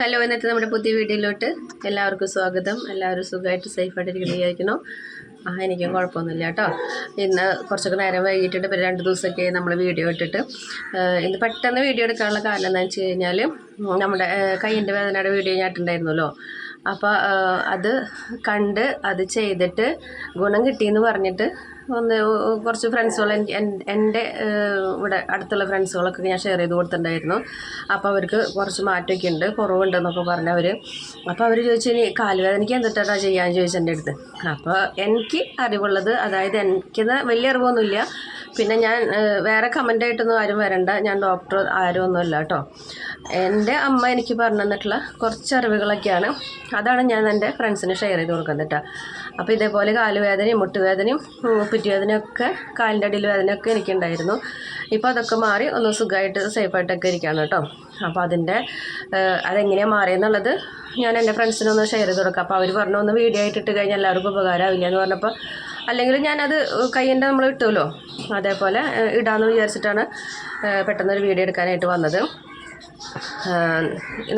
Hello ഇന്നത്തെ നമ്മുടെ പുതിയ വീഡിയോയിലോട്ട് എല്ലാവർക്കും സ്വാഗതം. എല്ലാവരും സുഖമായിട്ട് സേഫായിട്ട് ഇരിക്കുന്നു ആ എനിക്കും കുഴപ്പമൊന്നുമില്ല കേട്ടോ. ഇന്ന് കുറച്ചൊക്കെ നേരം വൈകിട്ടിട്ട് പിന്നെ രണ്ട് ദിവസമൊക്കെ നമ്മൾ വീഡിയോ ഇട്ടിട്ട്. ഇന്ന് പെട്ടെന്ന് വീഡിയോ എടുക്കാനുള്ള കാരണം എന്താണെന്ന് വെച്ച് കഴിഞ്ഞാൽ നമ്മുടെ ഏഹ് കയ്യിന്റെ വേദനയുടെ വീഡിയോ ഞാൻ ഇട്ടുണ്ടായിരുന്നല്ലോ അപ്പോൾ അത് കണ്ട് അത് ചെയ്തിട്ട് ഗുണം കിട്ടിയെന്ന് പറഞ്ഞിട്ട് ഒന്ന് കുറച്ച് ഫ്രണ്ട്സുകൾ എന്റെ ഇവിടെ അടുത്തുള്ള ഫ്രണ്ട്സുകളൊക്കെ ഞാൻ ഷെയർ ചെയ്ത് കൊടുത്തിട്ടുണ്ടായിരുന്നു. അപ്പോൾ അവർക്ക് കുറച്ച് മാറ്റമൊക്കെ ഉണ്ട് കുറവുണ്ടെന്നൊക്കെ പറഞ്ഞവർ അപ്പോൾ അവർ ചോദിച്ചു ഇനി കാലുവേദനയ്ക്ക് എന്തിട്ടാ ചെയ്യാൻ ചോദിച്ചു എന്റെ അടുത്ത്. അപ്പോൾ എനിക്ക് അറിവുള്ളത് അതായത് എനിക്കിത് വലിയ അറിവൊന്നുമില്ല. പിന്നെ ഞാൻ വേറെ കമന്റായിട്ടൊന്നും ആരും വരണ്ട. ഞാൻ ഡോക്ടർ ആരും ഒന്നുമല്ല കേട്ടോ. എന്റെ അമ്മ എനിക്ക് പറഞ്ഞു തന്നിട്ടുള്ള കുറച്ച് അറിവുകളൊക്കെയാണ്. അതാണ് ഞാൻ എന്റെ ഫ്രണ്ട്സിന് ഷെയർ ചെയ്ത് കൊടുക്കുന്നത് കേട്ടോ. അപ്പോൾ ഇതേപോലെ കാലുവേദനയും മുട്ടുവേദനയും പിറ്റുവേദനയൊക്കെ കാലിന്റെ അടിയിൽ വേദനയൊക്കെ എനിക്കുണ്ടായിരുന്നു. ഇപ്പോൾ അതൊക്കെ മാറി ഒന്ന് സുഖമായിട്ട് സേഫായിട്ടൊക്കെ ഇരിക്കുകയാണ് കേട്ടോ. അപ്പോൾ അതിന്റെ അതെങ്ങനെയാണ് മാറിയെന്നുള്ളത് ഞാൻ എന്റെ ഫ്രണ്ട്സിനൊന്ന് ഷെയർ ചെയ്ത് കൊടുക്കാം. അപ്പോൾ അവർ പറഞ്ഞു ഒന്ന് വീഡിയോ ആയിട്ട് ഇട്ട് കഴിഞ്ഞാൽ എല്ലാവർക്കും ഉപകാരമാവില്ല എന്ന് പറഞ്ഞപ്പോൾ അല്ലെങ്കിൽ ഞാനത് കയ്യിന്റെ നമ്മൾ ഇട്ടുമല്ലോ അതേപോലെ ഇടാമെന്ന് വിചാരിച്ചിട്ടാണ് പെട്ടെന്നൊരു വീഡിയോ എടുക്കാനായിട്ട് വന്നത്.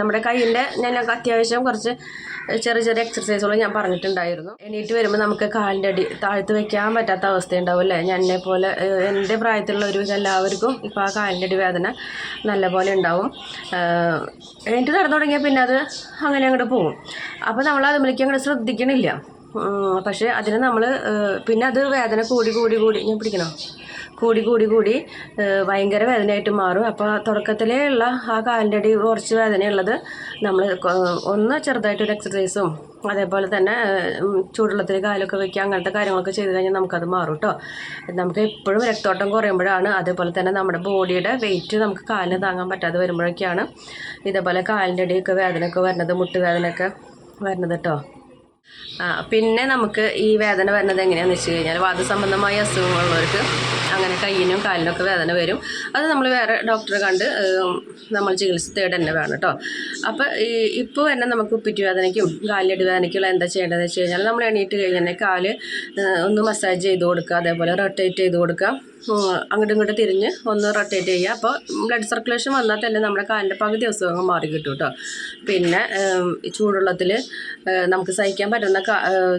നമ്മുടെ കയ്യിന്റെ ഞാൻ അത്യാവശ്യം കുറച്ച് ചെറിയ ചെറിയ എക്സർസൈസുകൾ ഞാൻ പറഞ്ഞിട്ടുണ്ടായിരുന്നു. എണീറ്റ് വരുമ്പോൾ നമുക്ക് കാലിന്റെ അടി താഴ്ത്ത് വെക്കാൻ പറ്റാത്ത അവസ്ഥയുണ്ടാവും അല്ലേ? എന്നെ പോലെ എന്റെ പ്രായത്തിലുള്ള ഒരു എല്ലാവർക്കും ഇപ്പോൾ ആ കാലിന്റെ അടി വേദന നല്ല പോലെ ഉണ്ടാവും എണീറ്റ് നടന്നു തുടങ്ങിയാൽ പിന്നെ അത് അങ്ങനെ അങ്ങോട്ട് പോകും. അപ്പോൾ നമ്മൾ അതുമിലേക്ക് അങ്ങോട്ട് ശ്രദ്ധിക്കണില്ല. പക്ഷേ അതിന് നമ്മൾ പിന്നെ അത് വേദന കൂടി കൂടി കൂടി. ഞാൻ പിടിക്കണോ? കൂടി കൂടി കൂടി ഭയങ്കര വേദനയായിട്ട് മാറും. അപ്പോൾ തുടക്കത്തിലേ ഉള്ള ആ കാലിന്റെ അടി കുറച്ച് വേദനയുള്ളത് നമ്മൾ ഒന്ന് ചെറുതായിട്ടൊരു എക്സസൈസും അതേപോലെ തന്നെ ചൂടുള്ളത്തിൽ കാലൊക്കെ വെക്കുക അങ്ങനത്തെ കാര്യങ്ങളൊക്കെ ചെയ്ത് കഴിഞ്ഞാൽ നമുക്കത് മാറും കേട്ടോ നമുക്ക് എപ്പോഴും രക്തോട്ടം കുറയുമ്പോഴാണ് അതേപോലെ തന്നെ നമ്മുടെ ബോഡിയുടെ വെയിറ്റ് നമുക്ക് കാലിന് താങ്ങാൻ പറ്റാതെ വരുമ്പോഴൊക്കെയാണ് ഇതേപോലെ കാലിന്റെ അടിയൊക്കെ വേദനയൊക്കെ വരുന്നത് മുട്ടുവേദനയൊക്കെ വരുന്നത് കേട്ടോ പിന്നെ നമുക്ക് ഈ വേദന വരുന്നത് എങ്ങനെയാണെന്ന് വെച്ച് കഴിഞ്ഞാൽ വാദസംബന്ധമായ അസുഖങ്ങളുള്ളവർക്ക് അങ്ങനെ കയ്യിനും കാലിനൊക്കെ വേദന വരും. അത് നമ്മൾ വേറെ ഡോക്ടറെ കണ്ട് നമ്മൾ ചികിത്സ തേട് തന്നെ വേണം കേട്ടോ അപ്പോൾ ഈ ഇപ്പോൾ തന്നെ നമുക്ക് ഉപ്പിറ്റ് വേദനയ്ക്കും കാലിലടി വേദനയ്ക്കുള്ള എന്താ ചെയ്യേണ്ടതെന്ന് വെച്ച് കഴിഞ്ഞാൽ നമ്മൾ എണീറ്റ് കഴിഞ്ഞാൽ കാൽ ഒന്ന് മസാജ് ചെയ്ത് കൊടുക്കുക അതേപോലെ റൊട്ടേറ്റ് ചെയ്ത് കൊടുക്കുക. അങ്ങോട്ടും ഇങ്ങോട്ടും തിരിഞ്ഞ് ഒന്ന് റൊട്ടേറ്റ് ചെയ്യുക. അപ്പോൾ ബ്ലഡ് സർക്കുലേഷൻ വന്നാൽ തന്നെ നമ്മുടെ കാലിന്റെ പകുതി അസുഖങ്ങൾ മാറി കിട്ടും കേട്ടോ പിന്നെ ചൂടുള്ളത്തിൽ നമുക്ക് സഹിക്കാൻ പറ്റുന്ന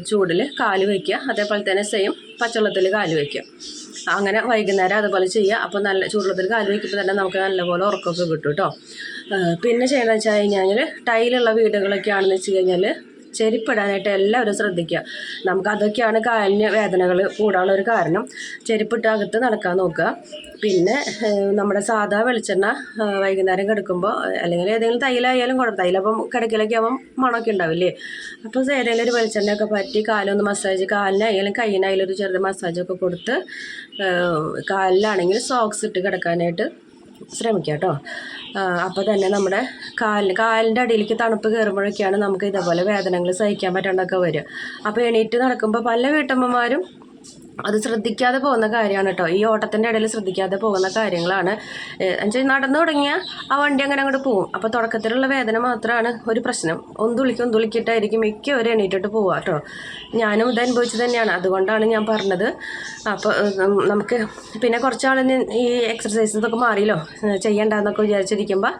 ചൂടിൽ കാൽ വയ്ക്കുക. അതേപോലെ തന്നെ സെയിം പച്ചവെള്ളത്തിൽ കാൽ വയ്ക്കുക. അങ്ങനെ വൈകുന്നേരം അതുപോലെ ചെയ്യുക. അപ്പോൾ നല്ല ചൂടുള്ളത്തിൽ കാൽ വയ്ക്കുമ്പോൾ തന്നെ നമുക്ക് നല്ലപോലെ ഉറക്കമൊക്കെ കിട്ടും കേട്ടോ പിന്നെ ചെയ്യണമെന്ന് വെച്ച് കഴിഞ്ഞാൽ ടൈലുള്ള വീടുകളൊക്കെ ആണെന്ന് വെച്ച് കഴിഞ്ഞാൽ ചെരുപ്പിടാനായിട്ട് എല്ലാവരും ശ്രദ്ധിക്കുക. നമുക്ക് അതൊക്കെയാണ് കാലിന് വേദനകൾ കൂടാനുള്ള ഒരു കാരണം. ചെരുപ്പിട്ട് അകത്ത് നടക്കാൻ നോക്കുക. പിന്നെ നമ്മുടെ സാധാ വെളിച്ചെണ്ണ വൈകുന്നേരം കിടക്കുമ്പോൾ അല്ലെങ്കിൽ ഏതെങ്കിലും തൈലായാലും കുഴപ്പം. തൈലപ്പം കിടക്കിലൊക്കെ ആവുമ്പം മണമൊക്കെ ഉണ്ടാവില്ലേ? അപ്പോൾ ഏതെങ്കിലും ഒരു വെളിച്ചെണ്ണയൊക്കെ പറ്റി കാലൊന്ന് മസാജ് കാലിനായാലും കയ്യിനായാലും ഒരു ചെറിയ മസാജൊക്കെ കൊടുത്ത് കാലിലാണെങ്കിൽ സോക്സ് ഇട്ട് കിടക്കാനായിട്ട് ശ്രമിക്കുക കേട്ടോ അപ്പോൾ തന്നെ നമ്മുടെ കാലിന് കാലിന്റെ അടിയിലേക്ക് തണുപ്പ് കയറുമ്പോഴൊക്കെയാണ് നമുക്ക് ഇതേപോലെ വേദനകൾ സഹിക്കാൻ പറ്റാണ്ടൊക്കെ വരിക. അപ്പോൾ എണീറ്റ് നടക്കുമ്പോൾ പല വീട്ടമ്മമാരും അത് ശ്രദ്ധിക്കാതെ പോകുന്ന കാര്യമാണ് കേട്ടോ. ഈ ഓട്ടത്തിന്റെ ഇടയിൽ ശ്രദ്ധിക്കാതെ പോകുന്ന കാര്യങ്ങളാണ്. എന്നുവെച്ചാൽ നടന്നു തുടങ്ങിയാൽ ആ വണ്ടി അങ്ങനെ അങ്ങോട്ട് പോകും അപ്പോൾ തുടക്കത്തിലുള്ള വേദന മാത്രമാണ് ഒരു പ്രശ്നം. ഒന്തുളിക്ക് ഒന്തുളിക്കിട്ടായിരിക്കും മിക്കവരും എണീറ്റിട്ട് പോവുക കേട്ടോ. ഞാനും ഇത് അനുഭവിച്ചു തന്നെയാണ്. അതുകൊണ്ടാണ് ഞാൻ പറഞ്ഞത്. അപ്പോൾ നമുക്ക് പിന്നെ കുറച്ചാൾ ഈ എക്സർസൈസ് ഇതൊക്കെ മാറിയല്ലോ. ചെയ്യണ്ടെന്നൊക്കെ വിചാരിച്ചിരിക്കുമ്പോൾ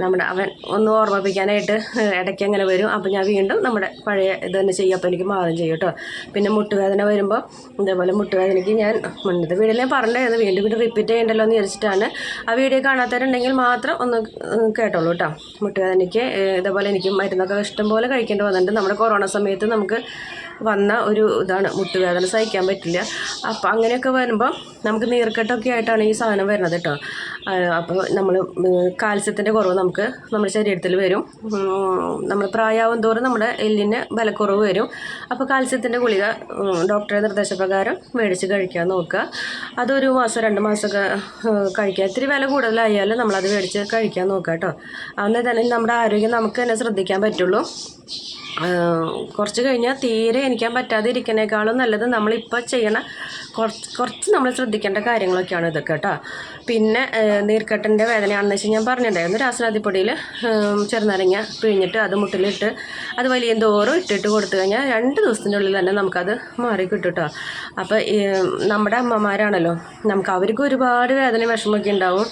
നമ്മുടെ അവൻ ഒന്ന് ഓർമ്മിപ്പിക്കാനായിട്ട് ഇടയ്ക്ക് അങ്ങനെ വരും. അപ്പോൾ ഞാൻ വീണ്ടും നമ്മുടെ പഴയ ഇത് തന്നെ ചെയ്യും. അപ്പോൾ എനിക്ക് മാറും ചെയ്യും കേട്ടോ. പിന്നെ മുട്ടുവേദന വരുമ്പോൾ ഇതേപോലെ മുട്ടുവേദനയ്ക്ക് ഞാൻ മുന്നത്തെ വീഡിയോയിൽ ഞാൻ പറഞ്ഞത് വീണ്ടും വീണ്ടും റിപ്പീറ്റ് ചെയ്യണ്ടല്ലോ എന്ന് വിചാരിച്ചിട്ടാണ് ആ വീഡിയോ കാണാത്തവരുണ്ടെങ്കിൽ മാത്രം ഒന്ന് കേട്ടോളൂ കേട്ടോ മുട്ടുവേദനയ്ക്ക് ഇതേപോലെ എനിക്ക് മരുന്നൊക്കെ ഇഷ്ടംപോലെ കഴിക്കേണ്ടി വന്നിട്ടുണ്ട്. നമ്മുടെ കൊറോണ സമയത്ത് നമുക്ക് വന്ന ഒരു ഇതാണ് മുട്ടുവേദന സഹിക്കാൻ പറ്റില്ല. അപ്പോൾ അങ്ങനെയൊക്കെ വരുമ്പോൾ നമുക്ക് നീർക്കെട്ടൊക്കെ ആയിട്ടാണ് ഈ സാധനം വരുന്നത് കേട്ടോ. അപ്പോൾ നമ്മൾ കാൽസ്യത്തിന്റെ കുറവ് നമുക്ക് നമ്മുടെ ശരീരത്തിൽ വരും. നമ്മൾ പ്രായമാവും തോറും നമ്മുടെ എല്ലിന് ബലക്കുറവ് വരും. അപ്പോൾ കാൽസ്യത്തിന്റെ ഗുളിക ഡോക്ടറെ നിർദ്ദേശപ്രകാരം മേടിച്ച് കഴിക്കാൻ നോക്കുക. അതൊരു മാസം രണ്ട് മാസമൊക്കെ കഴിക്കുക. ഇത്തിരി വില കൂടുതലായാലും നമ്മളത് മേടിച്ച് കഴിക്കാൻ നോക്കുക കേട്ടോ. അന്നേ തന്നെ നമ്മുടെ ആരോഗ്യം നമുക്ക് തന്നെ ശ്രദ്ധിക്കാൻ പറ്റുള്ളൂ. കുറച്ച് കഴിഞ്ഞാൽ തീരെ എനിക്കാൻ പറ്റാതെ ഇരിക്കുന്നേക്കാളും നല്ലത് നമ്മളിപ്പോൾ ചെയ്യണ കുറച്ച് കുറച്ച് നമ്മൾ ശ്രദ്ധിക്കേണ്ട കാര്യങ്ങളൊക്കെയാണ് ഇതൊക്കെ കേട്ടോ പിന്നെ നീർക്കെട്ടിന്റെ വേദനയാണെന്ന് വെച്ചാൽ ഞാൻ പറഞ്ഞിട്ടുണ്ടായിരുന്നു രാസനാദിപ്പൊടിയിൽ ചെറുനാരങ്ങ പിഴിഞ്ഞിട്ട് അത് മുട്ടിലിട്ട് അത് വലിയ തോറും ഇട്ടിട്ട് കൊടുത്തു കഴിഞ്ഞാൽ രണ്ട് ദിവസത്തിന്റെ ഉള്ളിൽ തന്നെ നമുക്കത് മാറി കിട്ടും കേട്ടോ അപ്പോൾ നമ്മുടെ അമ്മമാരാണല്ലോ നമുക്ക് അവർക്ക് ഒരുപാട് വേദന വിഷമമൊക്കെ ഉണ്ടാവും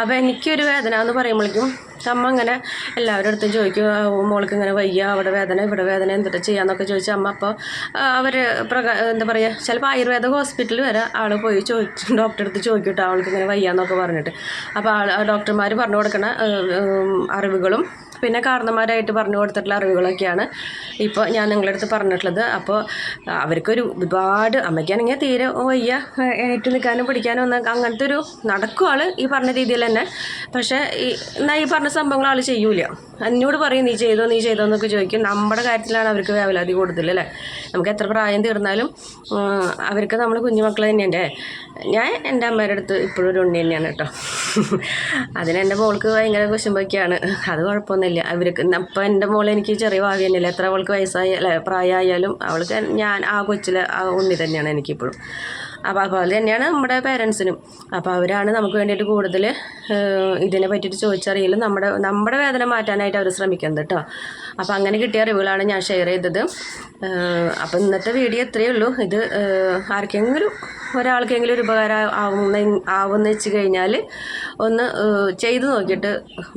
അപ്പോൾ എനിക്കൊരു വേദന എന്ന് പറയുമ്പോഴേക്കും അമ്മ അങ്ങനെ എല്ലാവരുടെ അടുത്തും ചോദിക്കും "ആ, മോൾക്ക് ഇങ്ങനെ വയ്യ അവിടെ വേദന ഇവിടെ വേദന എന്തിട്ട് ചെയ്യാമെന്നൊക്കെ ചോദിച്ച അമ്മ അപ്പോൾ അവർ പ്രകാ എന്താ പറയുക ചിലപ്പോൾ ആയുർവേദ ഹോസ്പിറ്റലിൽ വരെ ആൾ പോയി ചോദിച്ചു ഡോക്ടറെ അടുത്ത് ചോദിക്കട്ടോ അവൾക്ക് ഇങ്ങനെ വയ്യാന്നൊക്കെ പറഞ്ഞിട്ട്. അപ്പോൾ ആൾ ഡോക്ടർമാർ പറഞ്ഞു കൊടുക്കണ അറിവുകളും പിന്നെ കാരണന്മാരായിട്ട് പറഞ്ഞു കൊടുത്തിട്ടുള്ള അറിവുകളൊക്കെയാണ് ഇപ്പോൾ ഞാൻ നിങ്ങളുടെ അടുത്ത് പറഞ്ഞിട്ടുള്ളത് അപ്പോൾ അവർക്കൊരു ഒരുപാട് അമ്മയ്ക്കാണെങ്കിൽ തീരെ വയ്യ എണീറ്റ് നിൽക്കാനും പിടിക്കാനും ഒന്നും അങ്ങനത്തെ ഒരു നടക്കും ഈ പറഞ്ഞ രീതിയിൽ തന്നെ. പക്ഷേ ഈ എന്നാൽ ഈ പറഞ്ഞ സംഭവങ്ങൾ ആൾ ചെയ്യൂല. എന്നോട് പറയും നീ ചെയ്തോ നീ ചെയ്തോ എന്നൊക്കെ ചോദിക്കും. നമ്മുടെ കാര്യത്തിലാണ് അവർക്ക് വേവലാതി കൂടുതൽ അല്ലേ? നമുക്ക് എത്ര പ്രായം തീർന്നാലും അവർക്ക് നമ്മൾ കുഞ്ഞുമക്കൾ തന്നെയല്ലേ? ഞാൻ എന്റെ അമ്മയുടെ അടുത്ത് ഇപ്പോഴും ഒരു ഉണ്ണി തന്നെയാണ് കേട്ടോ. അതിന് എന്റെ മോൾക്ക് ഭയങ്കര കുശുമ്പൊക്കെയാണ് അത് കുഴപ്പമൊന്നുമില്ല. അവർക്ക് അപ്പം എന്റെ മോളെ എനിക്ക് ചെറിയ തന്നെയല്ല എത്ര അവൾക്ക് വയസ്സായ അല്ല പ്രായമായാലും അവൾക്ക് ഞാൻ ആ കൊച്ചിലെ ആ ഉണ്ണി തന്നെയാണ് എനിക്കിപ്പോഴും. അപ്പോൾ അതുപോലെ തന്നെയാണ് നമ്മുടെ പേരൻസിനും അപ്പോൾ അവരാണ് നമുക്ക് വേണ്ടിയിട്ട് കൂടുതൽ ഇതിനെ പറ്റിയിട്ട് ചോദിച്ചറിയലും നമ്മുടെ നമ്മുടെ വേദന മാറ്റാനായിട്ട് അവർ ശ്രമിക്കുന്നത് കേട്ടോ അപ്പോൾ അങ്ങനെ കിട്ടിയ അറിവുകളാണ് ഞാൻ ഷെയർ ചെയ്തത്. അപ്പോൾ ഇന്നത്തെ വീഡിയോ ഇത്രയേ ഉള്ളൂ. ഇത് ആർക്കെങ്കിലും ഒരാൾക്കെങ്കിലും ഒരു ഉപകാരം ആവുന്ന ആവുമെന്ന് വെച്ച് കഴിഞ്ഞാൽ ഒന്ന് ചെയ്ത് നോക്കിയിട്ട്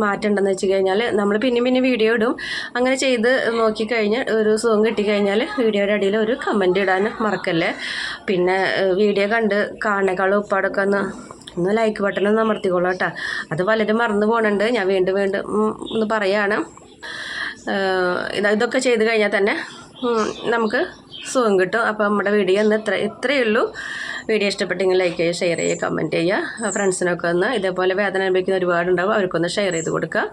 മാറ്റണ്ടെന്ന് വെച്ച് കഴിഞ്ഞാൽ നമ്മൾ പിന്നെയും പിന്നെ വീഡിയോ ഇടും. അങ്ങനെ ചെയ്ത് നോക്കിക്കഴിഞ്ഞ് ഒരു സുഖം കിട്ടിക്കഴിഞ്ഞാൽ വീഡിയോയുടെ അടിയിൽ ഒരു കമന്റ് ഇടാൻ മറക്കല്ലേ? പിന്നെ ഏഹ്, വീഡിയോ കണ്ട് കാണേക്കാളും ഉപ്പാടൊക്കെ ഒന്ന് ഒന്ന് ലൈക്ക് ബട്ടൺ ഒന്ന് അമർത്തിക്കോളൂ കേട്ടോ. അത് പലരും മറന്നു പോകുന്നുണ്ട് ഞാൻ വീണ്ടും വീണ്ടും ഒന്ന് പറയാണ്. ഇതൊക്കെ ചെയ്ത് കഴിഞ്ഞാൽ തന്നെ നമുക്ക് സുഖം കിട്ടും. അപ്പോൾ നമ്മുടെ വീഡിയോ ഒന്ന് ഇത്ര ഇത്രയേ ഉള്ളൂ. വീഡിയോ ഇഷ്ടപ്പെട്ടെങ്കിൽ ലൈക്ക് ചെയ്യുക ഷെയർ ചെയ്യുക കമന്റ് ചെയ്യുക. ഫ്രണ്ട്സിനൊക്കെ ഒന്ന് ഇതേപോലെ വേദന അനുഭവിക്കുന്ന ഒരുപാടുണ്ടാവും. അവർക്കൊന്ന് ഷെയർ ചെയ്ത് കൊടുക്കുക.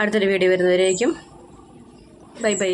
അടുത്തൊരു വീഡിയോ വരുന്നവരേക്കും. Bye bye